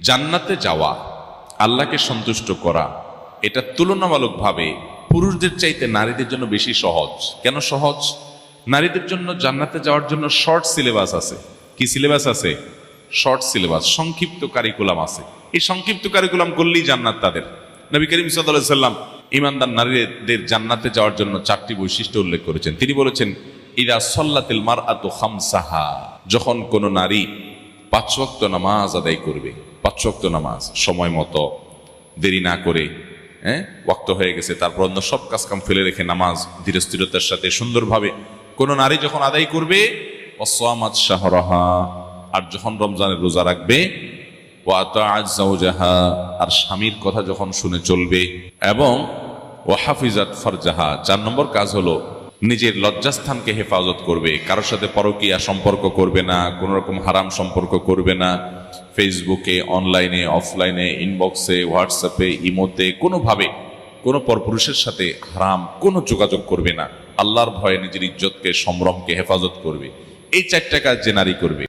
জান্নাতে যাওয়া, আল্লাহকে সন্তুষ্ট করা, এটা তুলনামূলকভাবে পুরুষদের চাইতে নারীদের জন্য বেশি সহজ। কেন সহজ? নারীদের জন্য জান্নাতে যাওয়ার জন্য শর্ট সিলেবাস আছে। কি সিলেবাস আছে? শর্ট সিলেবাস সংক্ষিপ্ত কারিকুলাম আছে। এই সংক্ষিপ্ত কারিকুলাম করলেই জান্নাত তাদের। নবী করিম সাল্লাহ সাল্লাম ইমানদার নারীদের জান্নাতে যাওয়ার জন্য চারটি বৈশিষ্ট্য উল্লেখ করেছেন। তিনি বলেছেন, ইদা সল্লাতিল মার আতো খামসাহা যখন কোনো নারী পাঁচ ওয়াক্ত নামাজ আদায় করবে পাঁচ ওয়াক্ত নামাজ, সময় মতো, দেরি না করে হ্যাঁ? ওয়াক্ত হয়ে গেছে, তারপর অন্য সব কাজ কাম ফেলে রেখে নামাজ ধীর স্থিরতার সাথে সুন্দরভাবে কোনো নারী যখন আদায় করবে অসামাত শাহরাহা, আর যখন রমজানের রোজা রাখবে ও আতাজাহা আর স্বামীর কথা যখন শুনে চলবে, এবং ও হাফিজাত ফরজাহা, চার নম্বর কাজ হলো নিজের লজ্জাস্থানকে হেফাজত করবে, কারোর সাথে পরকীয়া সম্পর্ক করবে না কোনো রকম হারাম সম্পর্ক করবে না। ফেসবুকে অনলাইনে অফলাইনে ইনবক্সে হোয়াটসঅ্যাপে ইমোতে কোনোভাবে কোনো পরপুরুষের সাথে হারাম কোনো যোগাযোগ করবে না। আল্লাহর ভয়ে নিজের ইজ্জতকে, সম্ভ্রমকে হেফাজত করবে। এই চারটা কাজ যে নারী করবে।